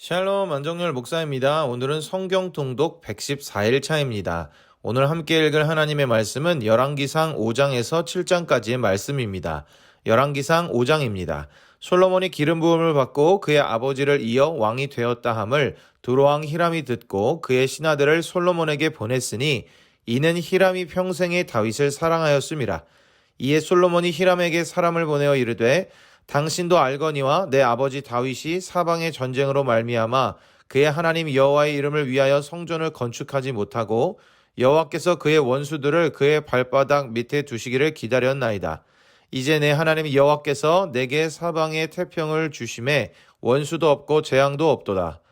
샬롬 안정열 목사입니다. 오늘은 성경 통독 114일 차입니다. 오늘 함께 읽을 하나님의 말씀은 열왕기상 5장에서 7장까지의 말씀입니다. 열왕기상 5장입니다. 솔로몬이 기름 부음을 받고 그의 아버지를 이어 왕이 되었다 함을 두로왕 히람이 듣고 그의 신하들을 솔로몬에게 보냈으니 이는 히람이 평생에 다윗을 사랑하였음이라. 이에 솔로몬이 히람에게 사람을 보내어 이르되 당신도 알거니와 내 아버지 다윗이 사방의 전쟁으로 말미암아 그의 하나님 여호와의 이름을 위하여 성전을 건축하지 못하고 여호와께서 그의 원수들을 그의 발바닥 밑에 두시기를 기다렸나이다. 이제 내 하나님 여호와께서 내게 사방의 태평을 주심에 원수도 없고 재앙도 없도다.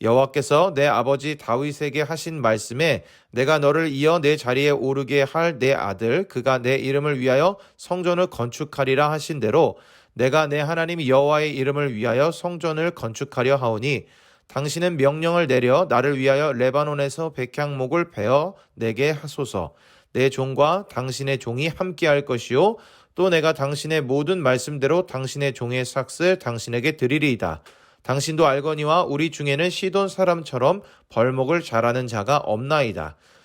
여호와께서 내 아버지 다윗에게 하신 말씀에 내가 너를 이어 내 자리에 오르게 할 내 아들 그가 내 이름을 위하여 성전을 건축하리라 하신 대로 내가 내 하나님 여호와의 이름을 위하여 성전을 건축하려 하오니 당신은 명령을 내려 나를 위하여 레바논에서 백향목을 베어 내게 하소서 내 종과 당신의 종이 함께할 것이요 또 내가 당신의 모든 말씀대로 당신의 종의 삭슬 당신에게 드리리이다. 당신도 알거니와 우리 중에는 시돈 사람처럼 벌목을 잘하는 자가 없나이다.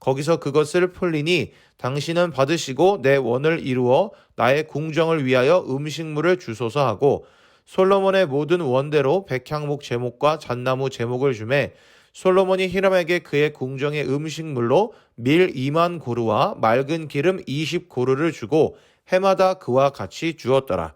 거기서 그것을 풀리니 당신은 받으시고 내 원을 이루어 나의 궁정을 위하여 음식물을 주소서 하고 솔로몬의 모든 원대로 백향목 제목과 잣나무 제목을 주매 솔로몬이 히람에게 그의 궁정의 음식물로 밀 2만 고루와 맑은 기름 20 고루를 주고 해마다 그와 같이 주었더라.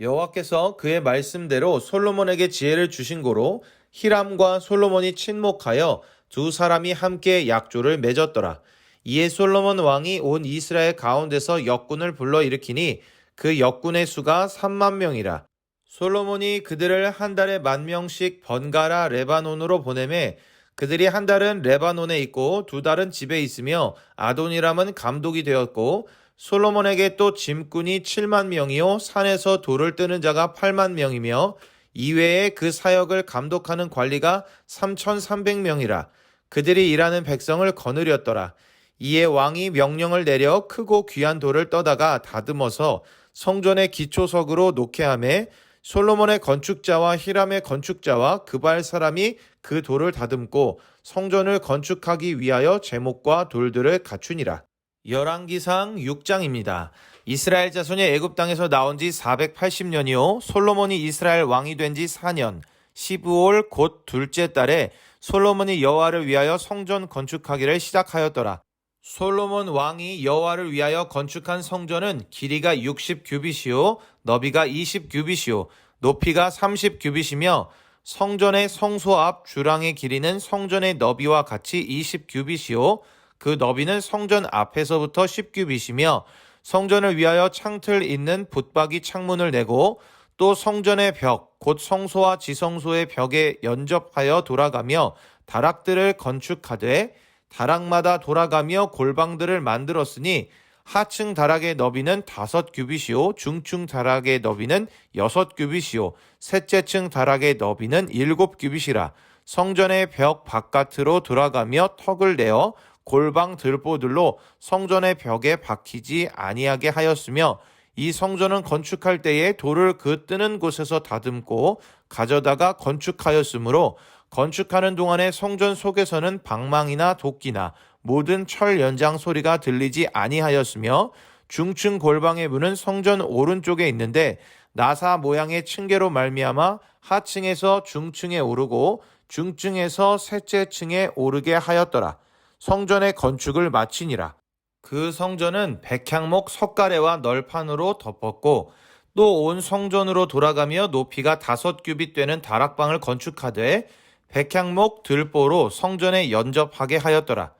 여호와께서 그의 말씀대로 솔로몬에게 지혜를 주신 고로 히람과 솔로몬이 친목하여 두 사람이 함께 약조를 맺었더라. 이에 솔로몬 왕이 온 이스라엘 가운데서 역군을 불러 일으키니 그 역군의 수가 3만 명이라. 솔로몬이 그들을 한 달에 만 명씩 번갈아 레바논으로 보내매 그들이 한 달은 레바논에 있고 두 달은 집에 있으며 아도니람은 감독이 되었고 솔로몬에게 또 짐꾼이 7만 명이요 산에서 돌을 뜨는 자가 8만 명이며 이외에 그 사역을 감독하는 관리가 3,300명이라 그들이 일하는 백성을 거느렸더라. 이에 왕이 명령을 내려 크고 귀한 돌을 떠다가 다듬어서 성전의 기초석으로 놓게 하매 솔로몬의 건축자와 히람의 건축자와 그발 사람이 그 돌을 다듬고 성전을 건축하기 위하여 제목과 돌들을 갖추니라. 열왕기상 6장입니다. 이스라엘 자손이 애굽 땅에서 나온 지 480년이요 솔로몬이 이스라엘 왕이 된 지 4년 15월 곧 둘째 달에 솔로몬이 여호와를 위하여 성전 건축하기를 시작하였더라. 솔로몬 왕이 여호와를 위하여 건축한 성전은 길이가 60규빗이요 너비가 20규빗이요 높이가 30규빗이며 성전의 성소 앞 주랑의 길이는 성전의 너비와 같이 20규빗이요 그 너비는 성전 앞에서부터 10규빗이며 성전을 위하여 창틀 있는 붙박이 창문을 내고 또 성전의 벽, 곧 성소와 지성소의 벽에 연접하여 돌아가며 다락들을 건축하되 다락마다 돌아가며 골방들을 만들었으니 하층 다락의 너비는 다섯 규빗이요 중층 다락의 너비는 여섯 규빗이요 셋째 층 다락의 너비는 일곱 규빗이라 성전의 벽 바깥으로 돌아가며 턱을 내어 골방 들보들로 성전의 벽에 박히지 아니하게 하였으며 이 성전은 건축할 때에 돌을 그 뜨는 곳에서 다듬고 가져다가 건축하였으므로 건축하는 동안에 성전 속에서는 방망이나 도끼나 모든 철 연장 소리가 들리지 아니하였으며 중층 골방의 문은 성전 오른쪽에 있는데 나사 모양의 층계로 말미암아 하층에서 중층에 오르고 중층에서 셋째 층에 오르게 하였더라. 성전의 건축을 마치니라. 그 성전은 백향목 석가래와 널판으로 덮었고 또 온 성전으로 돌아가며 높이가 다섯 규빗 되는 다락방을 건축하되 백향목 들보로 성전에 연접하게 하였더라.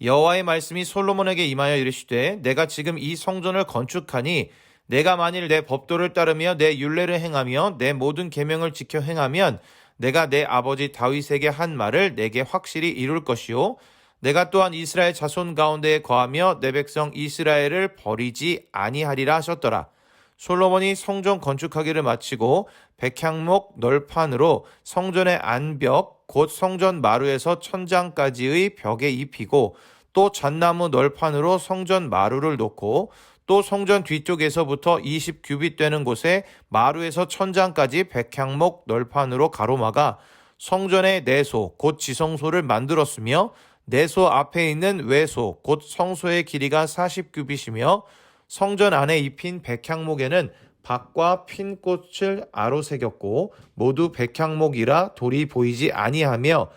여호와의 말씀이 솔로몬에게 임하여 이르시되 내가 지금 이 성전을 건축하니 내가 만일 내 법도를 따르며 내 율례를 행하며 내 모든 계명을 지켜 행하면 내가 내 아버지 다윗에게 한 말을 내게 확실히 이룰 것이요 내가 또한 이스라엘 자손 가운데에 거하며 내 백성 이스라엘을 버리지 아니하리라 하셨더라. 솔로몬이 성전 건축하기를 마치고 백향목 널판으로 성전의 안벽 곧 성전 마루에서 천장까지의 벽에 입히고 또 잣나무 널판으로 성전 마루를 놓고 또 성전 뒤쪽에서부터 20규빗 되는 곳에 마루에서 천장까지 백향목 널판으로 가로막아 성전의 내소 곧 지성소를 만들었으며 내소 앞에 있는 외소 곧 성소의 길이가 40규빗이며 성전 안에 입힌 백향목에는 박과 핀 꽃을 아로 새겼고 모두 백향목이라 돌이 보이지 아니하며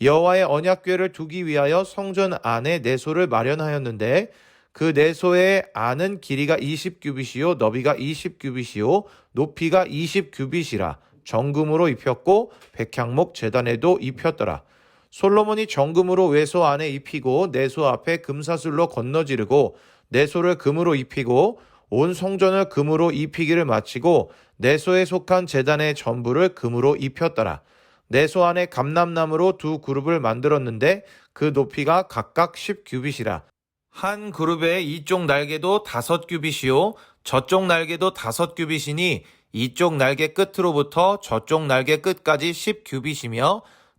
여호와의 언약궤를 두기 위하여 성전 안에 내소를 마련하였는데 그 내소의 안은 길이가 20규빗이요 너비가 20규빗이요 높이가 20규빗이라 정금으로 입혔고 백향목 재단에도 입혔더라. 솔로몬이 정금으로 외소 안에 입히고 내소 앞에 금사슬로 건너지르고 내소를 금으로 입히고 온 성전을 금으로 입히기를 마치고 내소에 속한 재단의 전부를 금으로 입혔더라. 내소 안에 감람나무로 두 그룹을 만들었는데 그 높이가 각각 10규빗이라. 한 그룹의 이쪽 날개도 다섯 규빗이요 저쪽 날개도 다섯 규빗이니 이쪽 날개 끝으로부터 저쪽 날개 끝까지 10규빗이며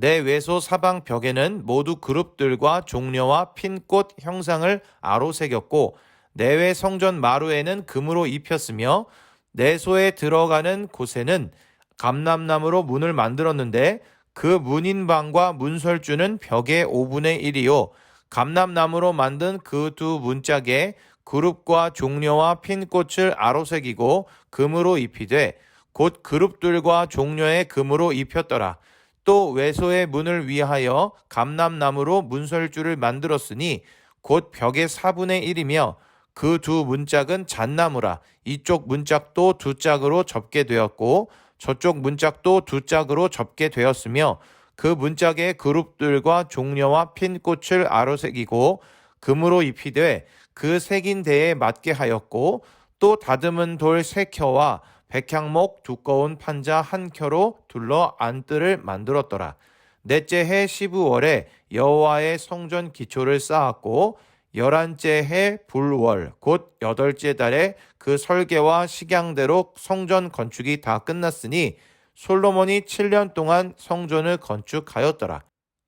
내 외소 사방 벽에는 모두 그룹들과 종려와 핀꽃 형상을 아로 새겼고 내외 성전 마루에는 금으로 입혔으며 내소에 들어가는 곳에는 감람나무로 문을 만들었는데 그 문인방과 문설주는 벽의 5분의 1이요 감람나무로 만든 그 두 문짝에 그룹과 종려와 핀꽃을 아로 새기고 금으로 입히되 곧 그룹들과 종려에 금으로 입혔더라. 또 외소의 문을 위하여 감람나무로 문설주를 만들었으니 곧 벽의 4분의 1이며 그 두 문짝은 잣나무라. 이쪽 문짝도 두 짝으로 접게 되었고 저쪽 문짝도 두 짝으로 접게 되었으며 그 문짝의 그룹들과 종려와 핀 꽃을 아로새기고 금으로 입히되 그 새긴 대에 맞게 하였고 또 다듬은 돌 세 켜와 백향목 두꺼운 판자 한 켜로 둘러 안뜰을 만들었더라. 넷째 해 12월에 여호와의 성전 기초를 쌓았고 열한째 해 불월 곧 여덟째 달에 그 설계와 식양대로 성전 건축이 다 끝났으니 솔로몬이 7년 동안 성전을 건축하였더라.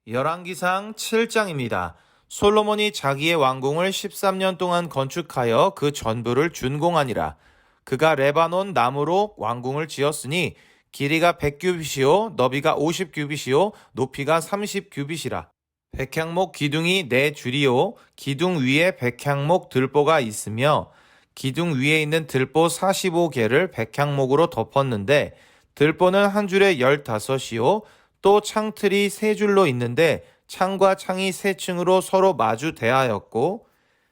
열왕기상 7장입니다. 솔로몬이 자기의 왕궁을 13년 동안 건축하여 그 전부를 준공하니라. 그가 레바논 나무로 왕궁을 지었으니 길이가 100규빗이요 너비가 50규빗이요 높이가 30규빗이라. 백향목 기둥이 네 줄이요 기둥 위에 백향목 들보가 있으며 기둥 위에 있는 들보 45개를 백향목으로 덮었는데 들보는 한 줄에 15이요 또 창틀이 세 줄로 있는데 창과 창이 세 층으로 서로 마주 대하였고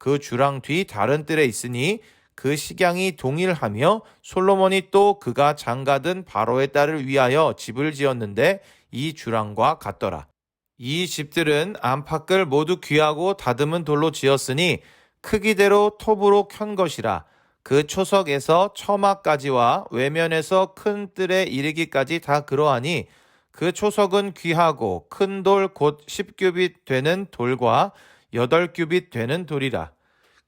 그 주랑 뒤 다른 뜰에 있으니 그 식양이 동일하며 솔로몬이 또 그가 장가든 바로의 딸을 위하여 집을 지었는데 이 주랑과 같더라. 이 집들은 안팎을 모두 귀하고 다듬은 돌로 지었으니 크기대로 톱으로 켠 것이라 그 초석에서 처마까지와 외면에서 큰 뜰에 이르기까지 다 그러하니 그 초석은 귀하고 큰 돌 곧 10규빗 되는 돌과 8규빗 되는 돌이라.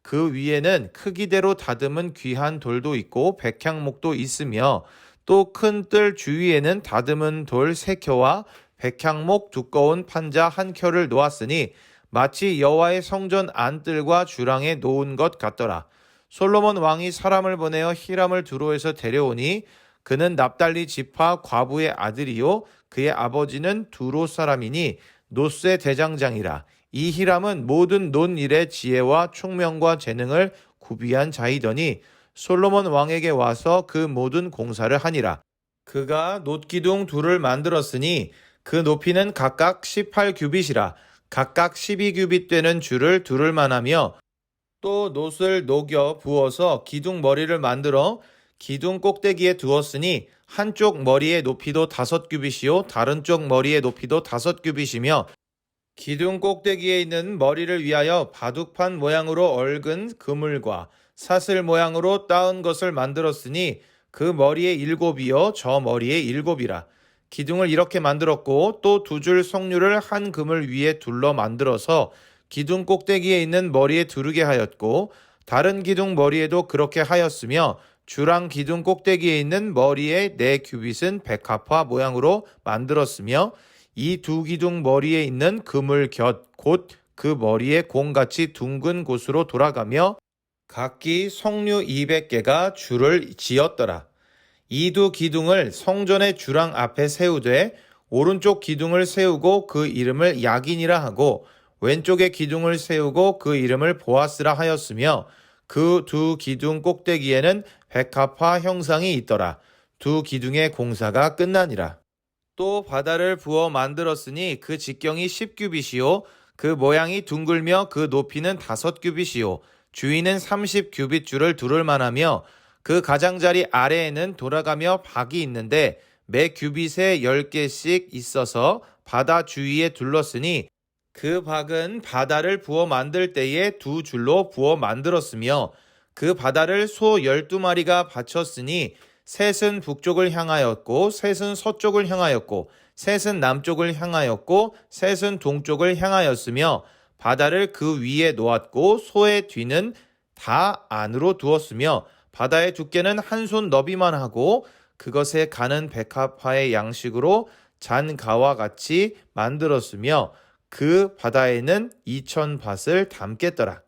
그 위에는 크기대로 다듬은 귀한 돌도 있고 백향목도 있으며 또 큰 뜰 주위에는 다듬은 돌 세 켜와 백향목 두꺼운 판자 한 켤을 놓았으니 마치 여호와의 성전 안뜰과 주랑에 놓은 것 같더라. 솔로몬 왕이 사람을 보내어 히람을 두로에서 데려오니 그는 납달리 지파 과부의 아들이요 그의 아버지는 두로 사람이니 노스의 대장장이라. 이 히람은 모든 논일의 지혜와 총명과 재능을 구비한 자이더니 솔로몬 왕에게 와서 그 모든 공사를 하니라. 그가 놋기둥 둘을 만들었으니 그 높이는 각각 18규빗이라 각각 12규빗 되는 줄을 두를 만하며 또 놋을 녹여 부어서 기둥 머리를 만들어 기둥 꼭대기에 두었으니 한쪽 머리의 높이도 다섯 규빗이요 다른 쪽 머리의 높이도 다섯 규빗이며 기둥 꼭대기에 있는 머리를 위하여 바둑판 모양으로 얽은 그물과 사슬 모양으로 따은 것을 만들었으니 그 머리에 일곱이요 저 머리에 일곱이라. 기둥을 이렇게 만들었고 또 두 줄 석류를 한 그물 위에 둘러 만들어서 기둥 꼭대기에 있는 머리에 두르게 하였고 다른 기둥 머리에도 그렇게 하였으며 주랑 기둥 꼭대기에 있는 머리의 네 규빗은 백합화 모양으로 만들었으며 이 두 기둥 머리에 있는 그물 곁 곧 그 머리에 공같이 둥근 곳으로 돌아가며 각기 석류 200개가 줄을 지었더라. 이 두 기둥을 성전의 주랑 앞에 세우되 오른쪽 기둥을 세우고 그 이름을 야긴이라 하고 왼쪽의 기둥을 세우고 그 이름을 보아스라 하였으며 그 두 기둥 꼭대기에는 백합화 형상이 있더라. 두 기둥의 공사가 끝나니라. 또 바다를 부어 만들었으니 그 직경이 10규빗이요. 그 모양이 둥글며 그 높이는 다섯 규빗이요. 주위는 30규빗 줄을 두를 만하며 그 가장자리 아래에는 돌아가며 박이 있는데 매 규빗에 10개씩 있어서 바다 주위에 둘렀으니 그 박은 바다를 부어 만들 때에 두 줄로 부어 만들었으며 그 바다를 소 12마리가 바쳤으니 셋은 북쪽을 향하였고 셋은 서쪽을 향하였고 셋은 남쪽을 향하였고 셋은 동쪽을 향하였으며 바다를 그 위에 놓았고 소의 뒤는 다 안으로 두었으며 바다의 두께는 한 손 너비만 하고 그것에 가는 백합화의 양식으로 잔가와 같이 만들었으며 그 바다에는 이천 밭을 담겠더라.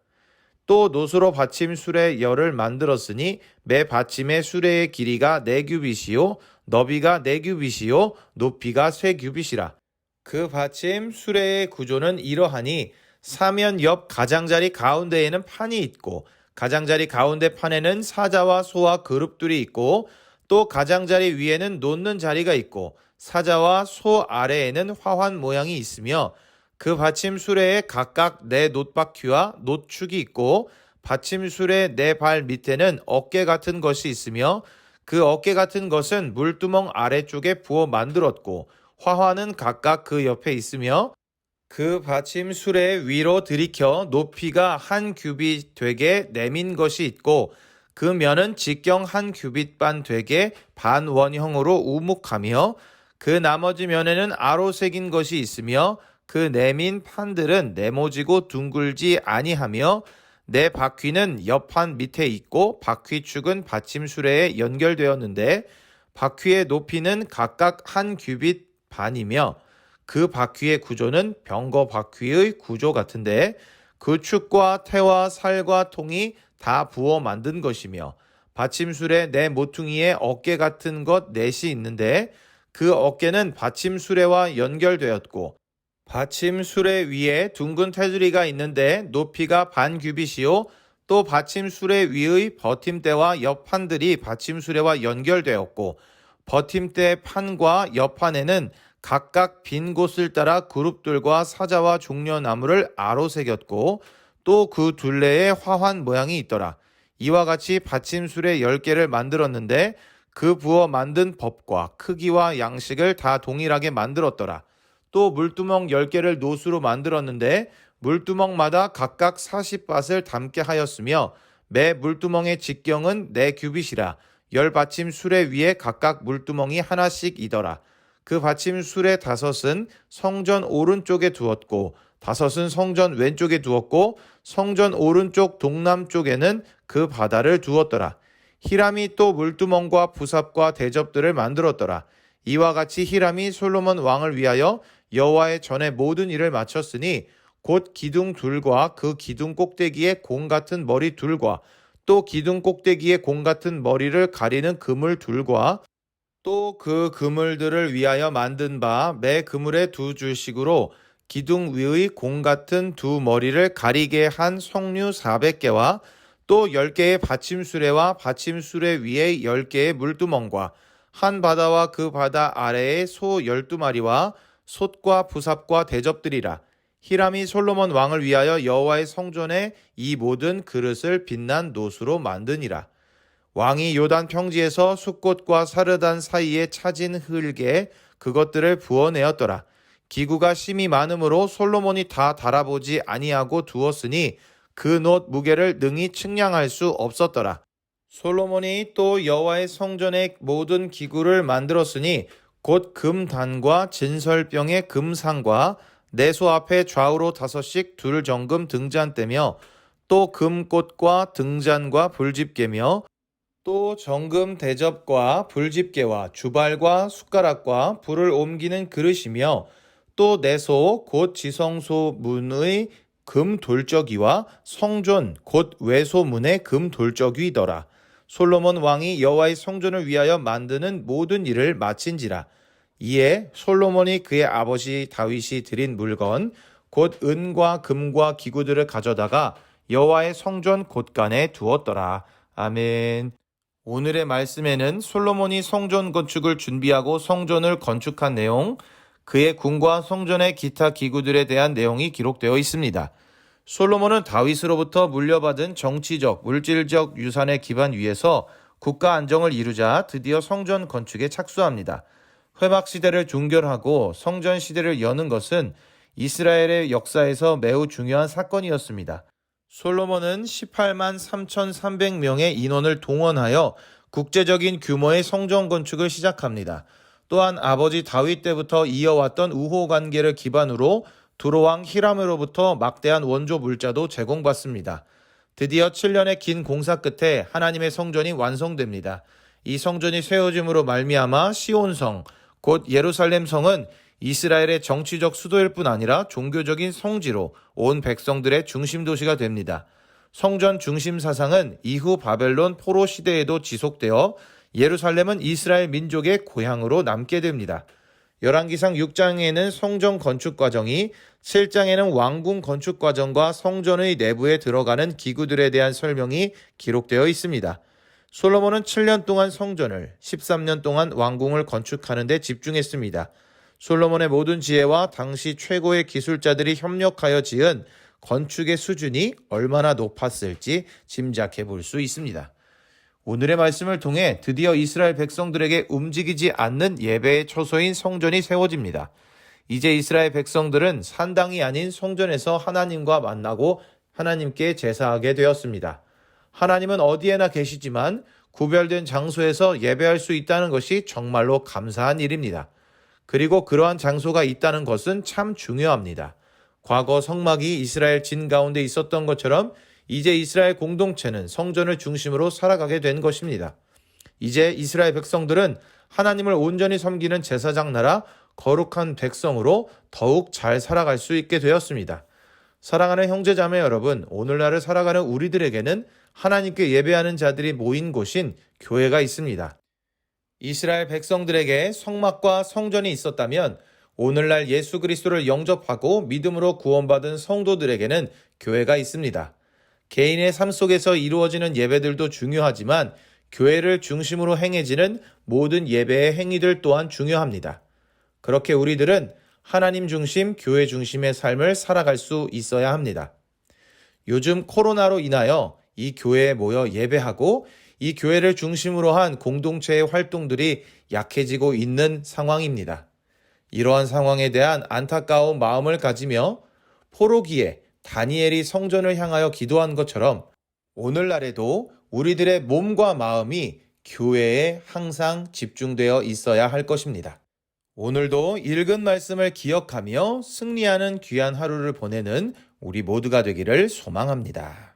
또 노수로 받침 수레 열을 만들었으니 매 받침의 수레의 길이가 네 규빗이요 너비가 네 규빗이요 높이가 세 규빗이라. 그 받침 수레의 구조는 이러하니 사면 옆 가장자리 가운데에는 판이 있고 가장자리 가운데 판에는 사자와 소와 그룹들이 있고 또 가장자리 위에는 놓는 자리가 있고 사자와 소 아래에는 화환 모양이 있으며 그 받침 수레에 각각 네 놋바퀴와 놋축이 있고 받침 수레 네발 밑에는 어깨 같은 것이 있으며 그 어깨 같은 것은 물두멍 아래쪽에 부어 만들었고 화환은 각각 그 옆에 있으며 그 받침 수레 위로 들이켜 높이가 한 규빗 되게 내민 것이 있고 그 면은 직경 한 규빗 반 되게 반원형으로 우묵하며 그 나머지 면에는 아로 새긴 것이 있으며 그 내민 판들은 네모지고 둥글지 아니하며 내 바퀴는 옆판 밑에 있고 바퀴축은 받침 수레에 연결되었는데 바퀴의 높이는 각각 한 규빗 반이며 그 바퀴의 구조는 병거 바퀴의 구조 같은데 그 축과 태와 살과 통이 다 부어 만든 것이며 받침술에 내 모퉁이에 어깨 같은 것 넷이 있는데 그 어깨는 받침수레와 연결되었고 받침수레 위에 둥근 테두리가 있는데 높이가 반 규빗이요 또 받침수레 위의 버팀대와 옆판들이 받침수레와 연결되었고 버팀대 판과 옆판에는 각각 빈 곳을 따라 그룹들과 사자와 종려나무를 아로 새겼고 또 그 둘레에 화환 모양이 있더라. 이와 같이 받침술의 10개를 만들었는데 그 부어 만든 법과 크기와 양식을 다 동일하게 만들었더라. 또 물두멍 10개를 노수로 만들었는데 물두멍마다 각각 40밭을 담게 하였으며 매 물두멍의 직경은 4규빗이라 열 받침 수레 위에 각각 물두멍이 하나씩이더라. 그 받침 수레 다섯은 성전 오른쪽에 두었고 다섯은 성전 왼쪽에 두었고 성전 오른쪽 동남쪽에는 그 바다를 두었더라. 히람이 또 물두멍과 부삽과 대접들을 만들었더라. 이와 같이 히람이 솔로몬 왕을 위하여 여호와의 전에 모든 일을 마쳤으니 곧 기둥 둘과 그 기둥 꼭대기에 공 같은 머리 둘과 또 기둥 꼭대기에 공 같은 머리를 가리는 그물 둘과 또 그 그물들을 위하여 만든 바 매 그물의 두 줄씩으로 기둥 위의 공 같은 두 머리를 가리게 한 석류 400개와 또 10개의 받침수레와 받침수레 위에 10개의 물두멍과 한 바다와 그 바다 아래에 소 12마리와 솥과 부삽과 대접들이라 히람이 솔로몬 왕을 위하여 여호와의 성전에 이 모든 그릇을 빛난 노수로 만드니라 왕이 요단 평지에서 숫꽃과 사르단 사이에 차진 흙에 그것들을 부어내었더라. 기구가 심이 많으므로 솔로몬이 다 달아보지 아니하고 두었으니 그 놋 무게를 능히 측량할 수 없었더라. 솔로몬이 또 여호와의 성전의 모든 기구를 만들었으니 곧 금단과 진설병의 금상과 내소 앞에 좌우로 다섯씩 둘 정금 등잔대며 또 금꽃과 등잔과 불집게며 또 정금 대접과 불집게와 주발과 숟가락과 불을 옮기는 그릇이며 또 내소 곧 지성소 문의 금 돌적이와 성존 곧 외소 문의 금 돌적이더라. 솔로몬 왕이 여호와의 성전을 위하여 만드는 모든 일을 마친지라. 이에 솔로몬이 그의 아버지 다윗이 드린 물건 곧 은과 금과 기구들을 가져다가 여호와의 성전 곳간에 두었더라. 아멘. 오늘의 말씀에는 솔로몬이 성전 건축을 준비하고 성전을 건축한 내용, 그의 궁과 성전의 기타 기구들에 대한 내용이 기록되어 있습니다. 솔로몬은 다윗으로부터 물려받은 정치적, 물질적 유산의 기반 위에서 국가 안정을 이루자 드디어 성전 건축에 착수합니다. 회막 시대를 종결하고 성전 시대를 여는 것은 이스라엘의 역사에서 매우 중요한 사건이었습니다. 솔로몬은 18만 3,300명의 인원을 동원하여 국제적인 규모의 성전 건축을 시작합니다. 또한 아버지 다윗 때부터 이어왔던 우호 관계를 기반으로 두로왕 히람으로부터 막대한 원조 물자도 제공받습니다. 드디어 7년의 긴 공사 끝에 하나님의 성전이 완성됩니다. 이 성전이 세워짐으로 말미암아 시온성, 곧 예루살렘 성은 이스라엘의 정치적 수도일 뿐 아니라 종교적인 성지로 온 백성들의 중심 도시가 됩니다. 성전 중심 사상은 이후 바벨론 포로 시대에도 지속되어 예루살렘은 이스라엘 민족의 고향으로 남게 됩니다. 열왕기상 6장에는 성전 건축 과정이 7장에는 왕궁 건축 과정과 성전의 내부에 들어가는 기구들에 대한 설명이 기록되어 있습니다. 솔로몬은 7년 동안 성전을, 13년 동안 왕궁을 건축하는 데 집중했습니다. 솔로몬의 모든 지혜와 당시 최고의 기술자들이 협력하여 지은 건축의 수준이 얼마나 높았을지 짐작해 볼 수 있습니다. 오늘의 말씀을 통해 드디어 이스라엘 백성들에게 움직이지 않는 예배의 처소인 성전이 세워집니다. 이제 이스라엘 백성들은 산당이 아닌 성전에서 하나님과 만나고 하나님께 제사하게 되었습니다. 하나님은 어디에나 계시지만 구별된 장소에서 예배할 수 있다는 것이 정말로 감사한 일입니다. 그리고 그러한 장소가 있다는 것은 참 중요합니다. 과거 성막이 이스라엘 진 가운데 있었던 것처럼 이제 이스라엘 공동체는 성전을 중심으로 살아가게 된 것입니다. 이제 이스라엘 백성들은 하나님을 온전히 섬기는 제사장 나라 거룩한 백성으로 더욱 잘 살아갈 수 있게 되었습니다. 사랑하는 형제자매 여러분, 오늘날을 살아가는 우리들에게는 하나님께 예배하는 자들이 모인 곳인 교회가 있습니다. 이스라엘 백성들에게 성막과 성전이 있었다면 오늘날 예수 그리스도를 영접하고 믿음으로 구원받은 성도들에게는 교회가 있습니다. 개인의 삶 속에서 이루어지는 예배들도 중요하지만 교회를 중심으로 행해지는 모든 예배의 행위들 또한 중요합니다. 그렇게 우리들은 하나님 중심, 교회 중심의 삶을 살아갈 수 있어야 합니다. 요즘 코로나로 인하여 이 교회에 모여 예배하고 이 교회를 중심으로 한 공동체의 활동들이 약해지고 있는 상황입니다. 이러한 상황에 대한 안타까운 마음을 가지며 포로기에 다니엘이 성전을 향하여 기도한 것처럼 오늘날에도 우리들의 몸과 마음이 교회에 항상 집중되어 있어야 할 것입니다. 오늘도 읽은 말씀을 기억하며 승리하는 귀한 하루를 보내는 우리 모두가 되기를 소망합니다.